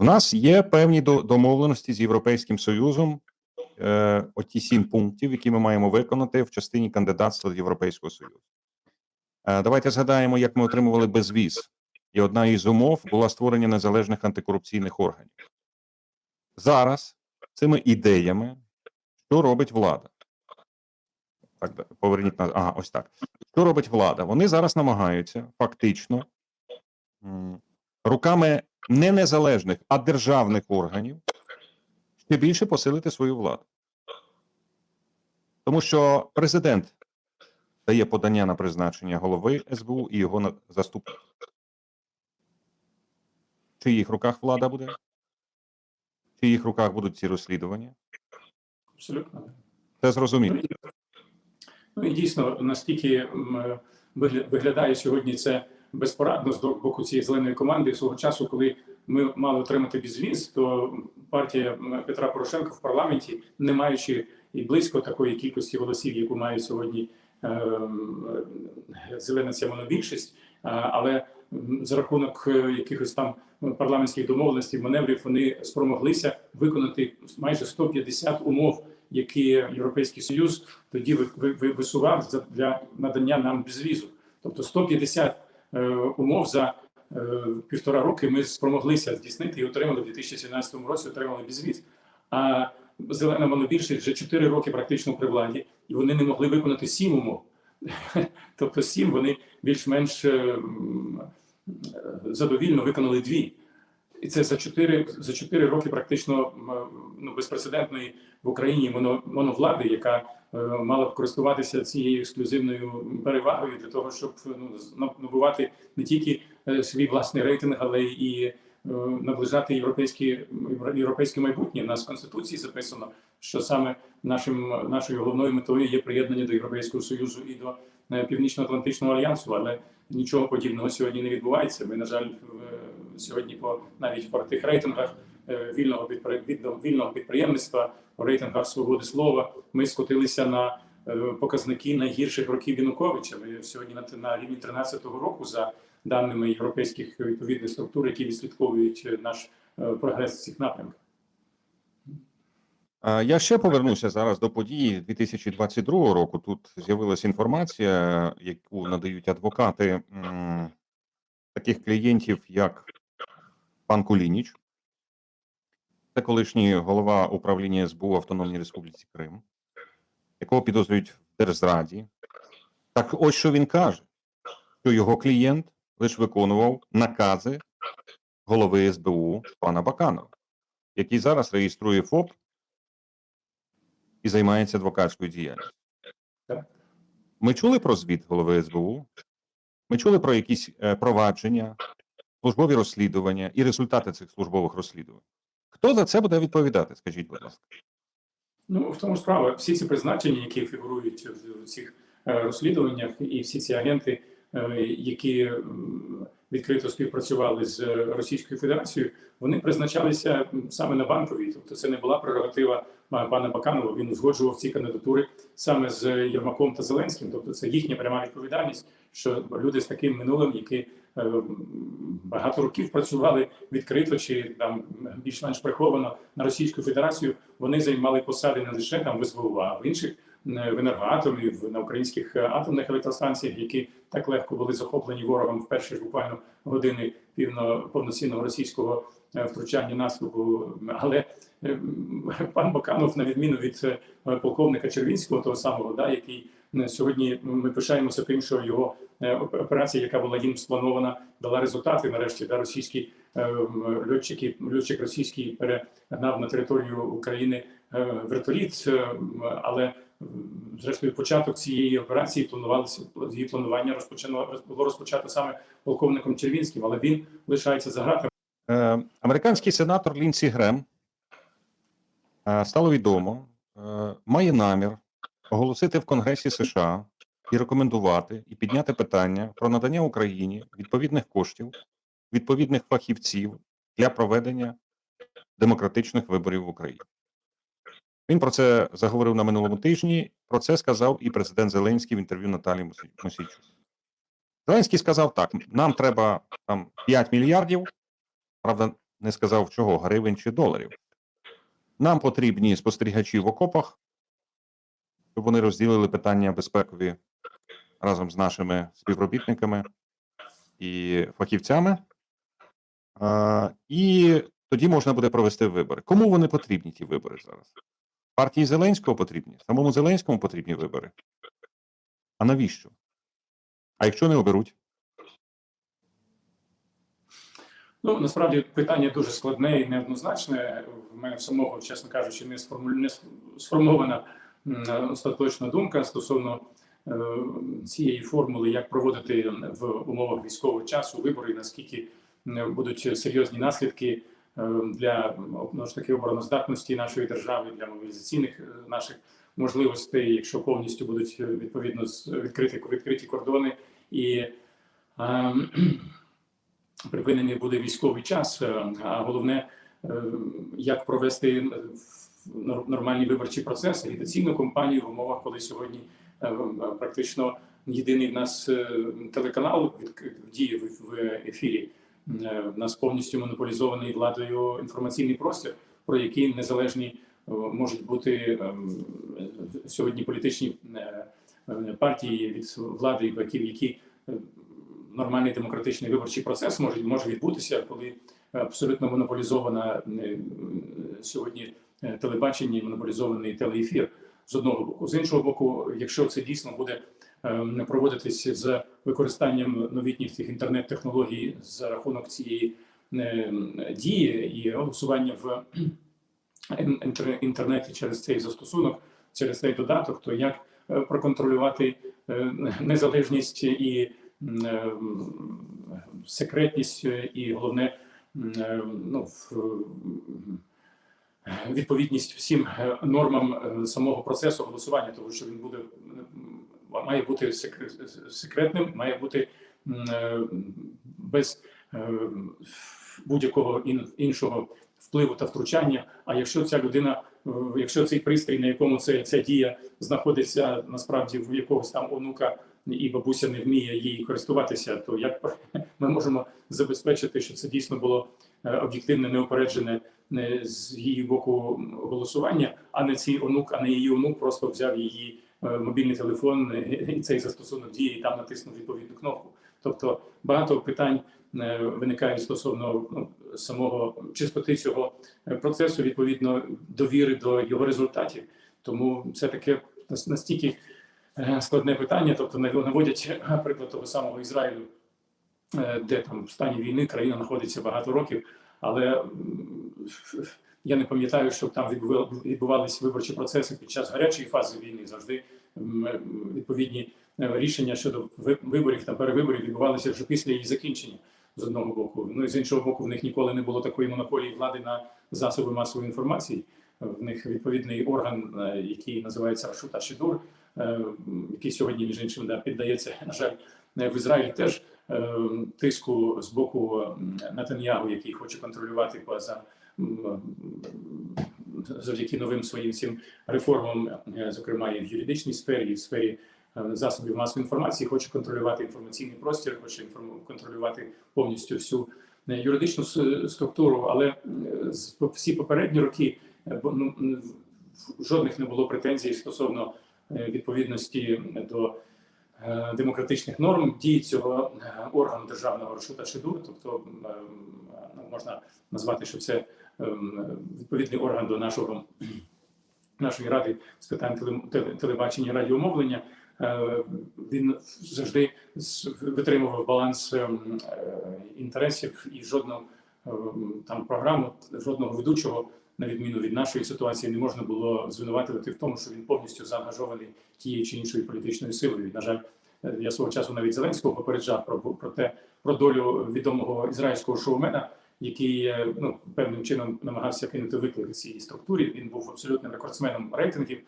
У нас є певні домовленості з Європейським Союзом. Е, оті сім пунктів, які ми маємо виконати в частині кандидатства до Європейського Союзу. Е, давайте згадаємо, як ми отримували безвіз. І одна із умов була створення незалежних антикорупційних органів. Зараз цими ідеями, що робить влада? Так, поверніть на ага, ось так. Що робить влада? Вони зараз намагаються фактично руками не незалежних, а державних органів ще більше посилити свою владу. Тому що президент дає подання на призначення голови СБУ і його на- заступник. В чиїх руках влада буде? В чиїх руках будуть ці розслідування? Абсолютно. Це зрозуміло. Ну, і- дійсно, наскільки виглядає сьогодні це безпорадно з боку цієї зеленої команди свого часу, коли ми мали отримати безвіз, то партія Петра Порошенка в парламенті, не маючи і близько такої кількості голосів, яку має сьогодні ем, е, зелена ця монобільшість, а, але за рахунок е, якихось там парламентських домовленостей, маневрів, вони спромоглися виконати майже 150 умов, які Європейський Союз тоді ви- ви- ви- висував для надання нам безвізу. Тобто 150 е, умов за е, півтора роки ми спромоглися здійснити і отримали в 2017 році. Отримали безвіз. А зелена монобільшість вже 4 роки практично при владі, і вони не могли виконати 7 умов. Тобто 7 вони більш-менш е, е, задовільно виконали дві. І це за 4, за 4 роки практично ну, безпрецедентної в Україні моно, моновлади, яка е, мала б користуватися цією ексклюзивною перевагою для того, щоб ну, набувати не тільки е, свій власний рейтинг, але і е, наближати європейські європейське майбутнє. У нас в конституції записано, що саме нашим нашою головною метою є приєднання до Європейського союзу і до е, Північно-Атлантичного альянсу, але нічого подібного сьогодні не відбувається. Ми, на жаль, сьогодні по навіть по тих рейтингах е, вільного вільного підприємництва, по рейтингах свободи слова, ми скотилися на е, показники найгірших років Януковича. Ми сьогодні на, на рівні 13-го року за даними європейських відповідних структур, які відслідковують е, наш е, прогрес в цих напрямках. Я ще повернуся зараз до події 2022 року. Тут з'явилася інформація, яку надають адвокати таких клієнтів, як пан Кулініч. Це колишній голова управління СБУ Автономній Республіці Крим, якого підозрюють в держзраді. Так ось що він каже: що його клієнт лише виконував накази голови СБУ пана Баканова, який зараз реєструє ФОП і займається адвокатською діяльністю. Ми чули про звіт голови СБУ, ми чули про якісь е, провадження, службові розслідування і результати цих службових розслідувань. Хто за це буде відповідати? Скажіть, будь ласка. Ну в тому ж справа, всі ці призначення, які фігурують в цих е, розслідуваннях, і всі ці агенти, е, які відкрито співпрацювали з е, Російською Федерацією, вони призначалися саме на банковій. Тобто, це не була прерогатива пана Баканова. Він узгоджував ці кандидатури саме з Єрмаком та Зеленським. Тобто, це їхня пряма відповідальність, що люди з таким минулим, які е, багато років працювали відкрито чи там більш-менш приховано на Російську Федерацію, вони займали посади не лише там в СБУ, а в інших е, в енергоатомі, на українських е, атомних електростанціях, які так легко були захоплені ворогом в перші буквально години півно повноцінного російського е, втручання наступу. Але е, пан Баканов, на відміну від е, полковника Червінського, того самого, да, який е, сьогодні ми пишаємося тим, що його е, операція, яка була їм спланована, дала результати. Нарешті да, російські е, льотчики, льотчик російський перегнав на територію України е, вертоліт, е, але зрештою початок цієї операції планувалося її планування розпочано було розпочато саме полковником Червінським, але він лишається за. Е, американський сенатор Лінсі Грем е, стало відомо, е, має намір оголосити в Конгресі США і рекомендувати і підняти питання про надання Україні відповідних коштів, відповідних фахівців для проведення демократичних виборів в Україні. Він про це заговорив на минулому тижні. Про це сказав і президент Зеленський в інтерв'ю Наталі Мосі- Мосійчук. Зеленський сказав так: нам треба там 5 мільярдів. Правда, не сказав чого, гривень чи доларів. Нам потрібні спостерігачі в окопах, щоб вони розділили питання безпекові разом з нашими співробітниками і фахівцями. А, і тоді можна буде провести вибори. Кому вони потрібні, ті вибори зараз? Партії Зеленського потрібні, самому Зеленському потрібні вибори. А навіщо? А якщо не оберуть? Ну насправді питання дуже складне і неоднозначне. В мене самого, чесно кажучи, не сформована остаточна думка стосовно е, цієї формули, як проводити в умовах військового часу вибори, наскільки будуть серйозні наслідки е, для ну, ж таки обороноздатності нашої держави, для мобілізаційних е, наших можливостей, якщо повністю будуть відповідно відкриті відкриті кордони і. е, припинений буде військовий час, е, а головне, е, як провести е, нормальні виборчі процеси, агітаційну кампанію в умовах, коли сьогодні практично єдиний в нас телеканал діє в ефірі. В нас повністю монополізований владою інформаційний простір, про який незалежні можуть бути сьогодні політичні партії від влади, які, які е, нормальний демократичний виборчий процес може, може відбутися, коли абсолютно монополізована е, сьогодні е, телебачення, і монополізований телеефір з одного боку. З іншого боку, якщо це дійсно буде е, проводитись з використанням новітніх цих інтернет-технологій за рахунок цієї е, дії і голосування в ін- інтернеті через цей застосунок, через цей додаток, то як е, проконтролювати е, незалежність і е, секретність е, і головне е, ну, в- відповідність всім нормам е, самого процесу голосування, тому що він буде має бути секре- секретним, має бути е, без будь-якого іншого впливу та втручання. А якщо ця людина, е, якщо цей пристрій, на якому це ця дія знаходиться насправді в якогось там онука і бабуся не вміє її користуватися, то як ми можемо забезпечити, що це дійсно було е, об'єктивне, неупереджене е, з її боку голосування, а не цей онук, а не її онук просто взяв її е, мобільний телефон і цей застосунок дії і там натиснув відповідну кнопку. Тобто багато питань виникає стосовно ну, самого чистоти цього процесу, відповідно довіри до його результатів. Тому це таке настільки складне питання. Тобто нав- наводять е, приклад того самого Ізраїлю, е, де там в стані війни країна знаходиться багато років, але я не пам'ятаю, щоб там відбували- відбувалися виборчі процеси під час гарячої фази війни. Завжди відповідні е, рішення щодо виборів та перевиборів відбувалися вже після її закінчення з одного боку. Ну і з іншого боку, в них ніколи не було такої монополії влади на засоби масової інформації. В них відповідний орган, е, який називається Рашута Шідур, е, який сьогодні, між іншим, да, піддається, на жаль, е, в Ізраїлі теж е, тиску з боку Натаньягу, який хоче контролювати поза завдяки новим своїм цим реформам, е, зокрема і в юридичній сфері, і в сфері е, засобів масової інформації, хоче контролювати інформаційний простір, хоче контролювати повністю всю е, юридичну структуру. Але е, всі попередні роки е, ну, жодних не було претензій стосовно е, відповідності до е, демократичних норм дії цього е, органу державного розшута Шедур, тобто м, е, ну, можна назвати, що це ем, відповідний орган до нашого нашої ради з питань теле- теле- телебачення і радіомовлення. Е, Він завжди витримував баланс ем, е, інтересів і жодну ем, там програму, жодного ведучого, на відміну від нашої ситуації, не можна було звинуватити в тому, що він повністю заангажований тією чи іншою політичною силою. На жаль, е, я свого часу навіть Зеленського попереджав про, про те про долю відомого ізраїльського шоумена, який е, ну певним чином намагався кинути виклик цій структурі. Він був абсолютним рекордсменом рейтингів.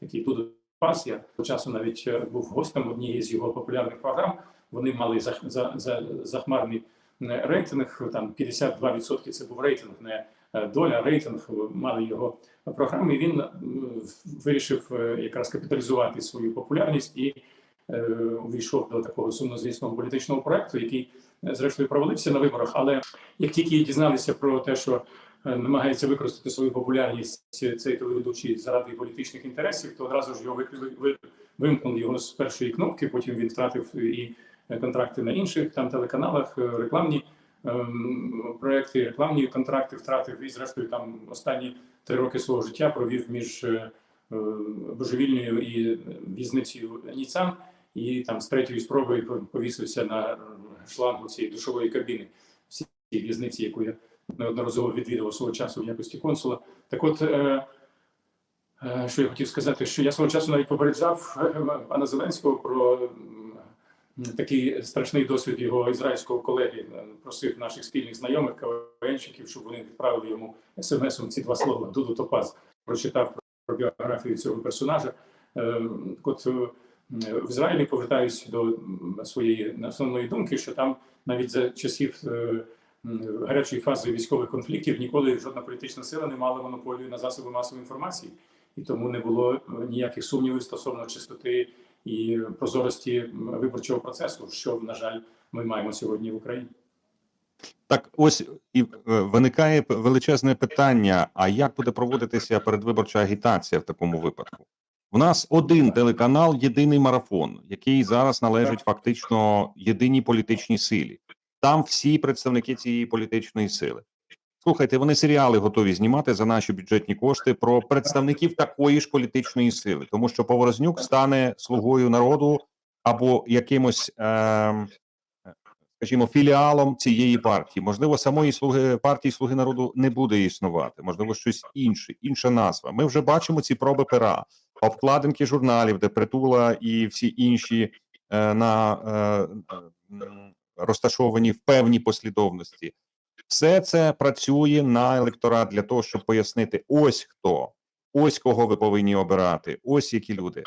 Такий тут пас. Я того часу навіть е, був гостем однієї з його популярних програм. Вони мали за, за, за, захмарний рейтинг. Там 52% це був рейтинг, не доля, рейтинг мали його програми. Він вирішив е, якраз капіталізувати свою популярність і е, увійшов до такого сумнозвісного політичного проекту, який е, зрештою провалився на виборах. Але як тільки дізналися про те, що е, намагається використати свою популярність цей телеведучий заради політичних інтересів, то одразу ж його вимкнули його з першої кнопки. Потім він втратив і е, контракти на інших там телеканалах, е, рекламні проекти, рекламні контракти втратив. І зрештою там останні три роки свого життя провів між е, е, божевільною і в'язницею Ніцан. І там з третьої спроби повісився на шлангу цієї душової кабіни в цій в'язниці, яку я неодноразово відвідував свого часу в якості консула. Так от, е, що я хотів сказати, що я свого часу навіть попереджав пана Зеленського про такий страшний досвід його ізраїльського колеги. Просив наших спільних знайомих КВНщиків, щоб вони відправили йому смс-ом ці два слова Дуду Топаз. Прочитав про біографію цього персонажа. Е, От е, в Ізраїлі повертаюсь до своєї основної думки, що там навіть за часів е, гарячої фази військових конфліктів ніколи жодна політична сила не мала монополію на засоби масової інформації, і тому не було ніяких сумнівів стосовно чистоти і прозорості виборчого процесу, що на жаль ми маємо сьогодні в Україні. Так, ось і е, виникає величезне питання: а як буде проводитися передвиборча агітація в такому випадку? У нас один телеканал, єдиний марафон, який зараз належить фактично єдиній політичній силі. Там всі представники цієї політичної сили. Слухайте, вони серіали готові знімати за наші бюджетні кошти про представників такої ж політичної сили, тому що Поворознюк стане слугою народу або якимось. Е- скажімо, філіалом цієї партії. Можливо, самої слуги партії Слуги народу не буде існувати, можливо, щось інше, інша назва. Ми вже бачимо ці проби пера, обкладинки журналів, де притула і всі інші е, на е, розташовані в певній послідовності. Все це працює на електорат для того, щоб пояснити: ось хто, ось кого ви повинні обирати, ось які люди.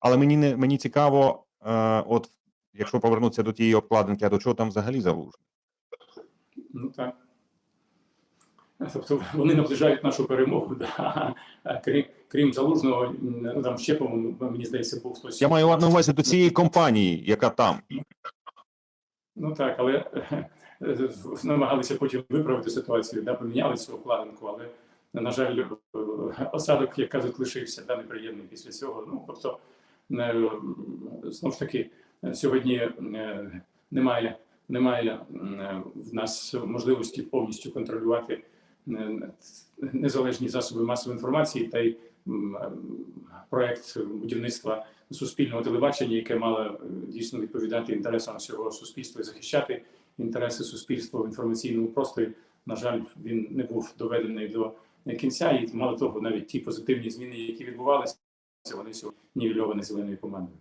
Але мені не мені цікаво, е, от якщо повернутися до тієї обкладинки, а до чого там взагалі залужний? Ну так. Тобто вони наближають нашу перемогу. Да. Крім, крім залужного, ну там ще, по-моєму, мені здається, був хтось. Я маю на увазі до цієї компанії, яка там. Ну так, але намагалися потім виправити ситуацію, да, поміняли цю обкладинку, але, на жаль, е, осадок, як кажуть, лишився да, неприємний після цього. Ну, тобто, е, знову ж таки, е, сьогодні е, немає, немає е, в нас можливості повністю контролювати е, незалежні засоби масової інформації та й е, проект будівництва суспільного телебачення, яке мало е, дійсно відповідати інтересам всього суспільства і захищати інтереси суспільства в інформаційному просторі. На жаль, він не був доведений до кінця, і мало того, навіть ті позитивні зміни, які відбувалися, вони сьогодні нівельовані зеленою командою.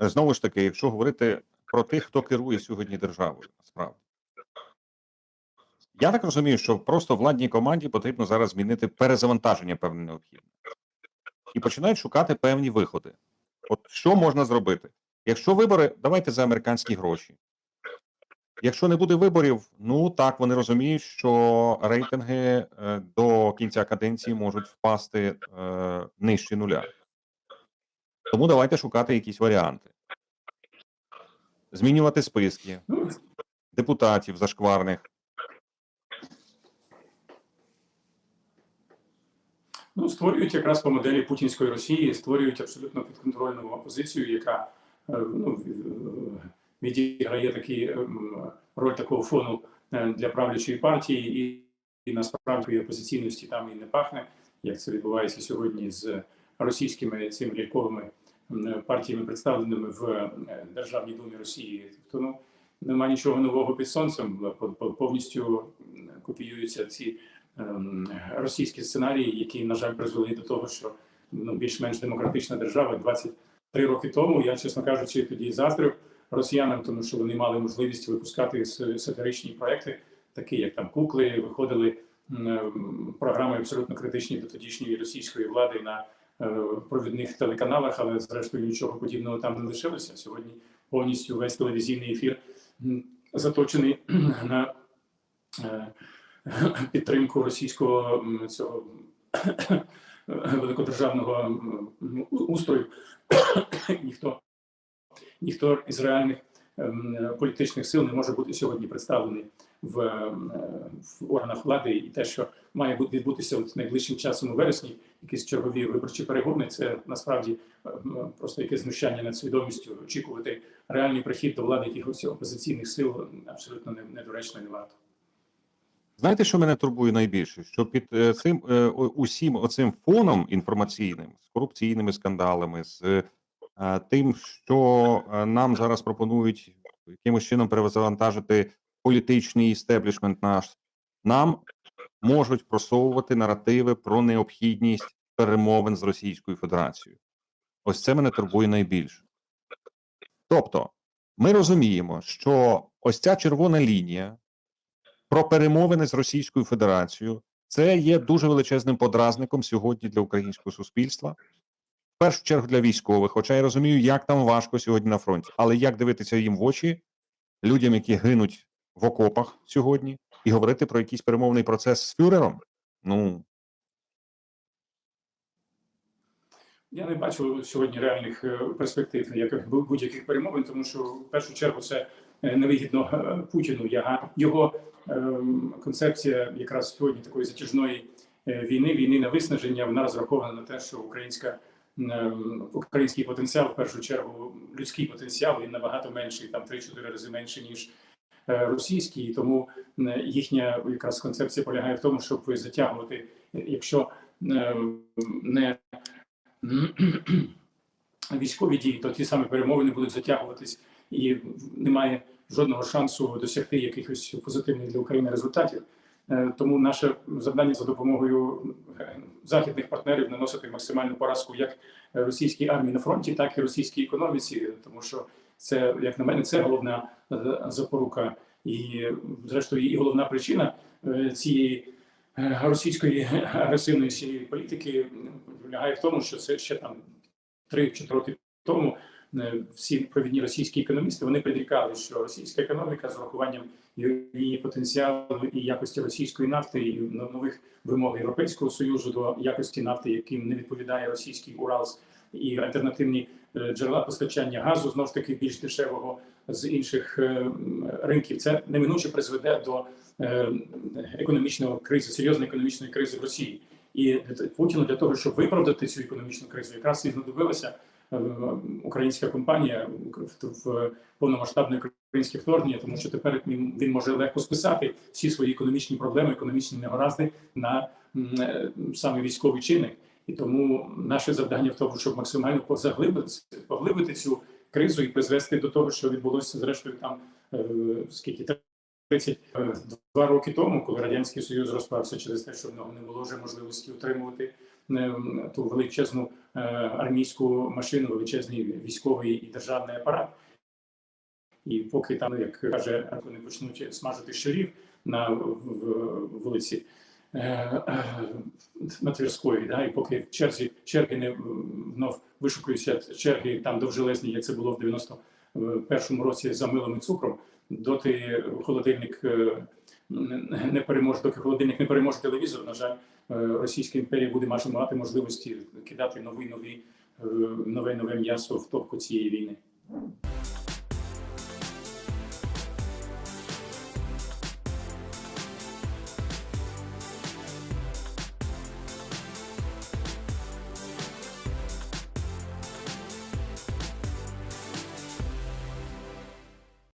Знову ж таки, якщо говорити про тих, хто керує сьогодні державою, насправді. Я так розумію, що просто владній команді потрібно зараз змінити перезавантаження певне необхідне. І починають шукати певні виходи. От що можна зробити? Якщо вибори, давайте за американські гроші. Якщо не буде виборів, ну так вони розуміють, що рейтинги е, до кінця каденції можуть впасти е, нижче нуля. Тому давайте шукати якісь варіанти. Змінювати списки депутатів зашкварних. Ну, створюють якраз по моделі путінської Росії, створюють абсолютно підконтрольну опозицію, яка ну, в- відіграє такий ем, роль такого фону е, для правлячої партії, і, і насправді опозиційності там і не пахне, як це відбувається сьогодні з російськими цими ляльковими партіями, представленими в е, Державній думі Росії. Тобто, ну немає нічого нового під сонцем, по- по- повністю копіюються ці ем, російські сценарії, які, на жаль, призвели до того, що ну, більш-менш демократична держава 23 роки тому, я, чесно кажучи, тоді заздрив росіянам, тому що вони мали можливість випускати сатиричні проекти, такі як там кукли, виходили програми абсолютно критичні до тодішньої російської влади на е, провідних телеканалах, але зрештою нічого подібного там не лишилося. Сьогодні повністю весь телевізійний ефір заточений на е, підтримку російського цього великодержавного устрою. Ніхто ніхто із реальних ем, політичних сил не може бути сьогодні представлений в, ем, в органах влади, і те, що має бути відбутися от найближчим часом у вересні, якісь чергові виборчі перегони, це насправді ем, просто якесь знущання над свідомістю. Очікувати реальний прихід до влади якихось опозиційних сил абсолютно недоречно не варто. Знаєте, що мене турбує найбільше? Що під е, цим е, усім оцим фоном інформаційним з корупційними скандалами, з е, тим, що нам зараз пропонують якимось чином перевантажити політичний істеблішмент наш, нам можуть просовувати наративи про необхідність перемовин з Російською Федерацією. Ось це мене турбує найбільше. Тобто, ми розуміємо, що ось ця червона лінія про перемовини з Російською Федерацією. Це є дуже величезним подразником сьогодні для українського суспільства. В першу чергу для військових, хоча я розумію, як там важко сьогодні на фронті, але як дивитися їм в очі людям, які гинуть в окопах сьогодні, і говорити про якийсь перемовний процес з фюрером? Ну Я не бачу сьогодні реальних е, перспектив як бу- будь-яких перемовин, тому що в першу чергу це е, невигідно е, Путіну. Його концепція якраз сьогодні такої затяжної е, війни, війни на виснаження, вона розрахована на те, що українська ем, український потенціал, в першу чергу, людський потенціал він набагато менший, там 3-4 рази менше ніж е, російський. Тому е, їхня якраз концепція полягає в тому, щоб затягувати, якщо е, не військові дії, то ті самі перемовини будуть затягуватись, і немає жодного шансу досягти якихось позитивних для України результатів. Е, Тому наше завдання за допомогою е, західних партнерів наносити максимальну поразку як російській армії на фронті, так і російській економіці, тому що це, як на мене, це головна е, запорука, і зрештою і головна причина цієї російської агресивної цієї політики полягає в тому, що це ще там 3-4 роки тому всі провідні російські економісти вони предрікали, що російська економіка з урахуванням її потенціалу і якості російської нафти і нових вимог Європейського союзу до якості нафти, яким не відповідає російський Уралс і альтернативні е, джерела постачання газу, знов ж таки більш дешевого з інших е, ринків. Це неминуче призведе до е, економічного кризи, серйозної економічної кризи в Росії. І для- Путіну для того, щоб виправдати цю економічну кризу, якраз і знадобилася е, українська компанія в- повномасштабне українське вторгнення, тому що тепер він, може легко списати всі свої економічні проблеми, економічні негаразди на е, саме військовий чинник. І тому наше завдання в тому, щоб максимально поглибити цю кризу і призвести до того, що відбулося зрештою там е, скільки 32 роки тому, коли радянський союз розпався через те, що в нього не було вже можливості утримувати е, ту величезну е, армійську машину, величезний військовий і державний апарат. І поки там, як каже, вони почнуть смажити щурів на вулиці е, е, на Тверської, да, і поки в черзі черги не знов вишукуються черги там довжелезні, як це було в 91-му році за милом і цукром, доти холодильник е, не переможе, доки холодильник не переможе телевізор. На жаль, е, Е, Російська імперія буде мати можливості кидати нові нові е, нове нове м'ясо в топку цієї війни.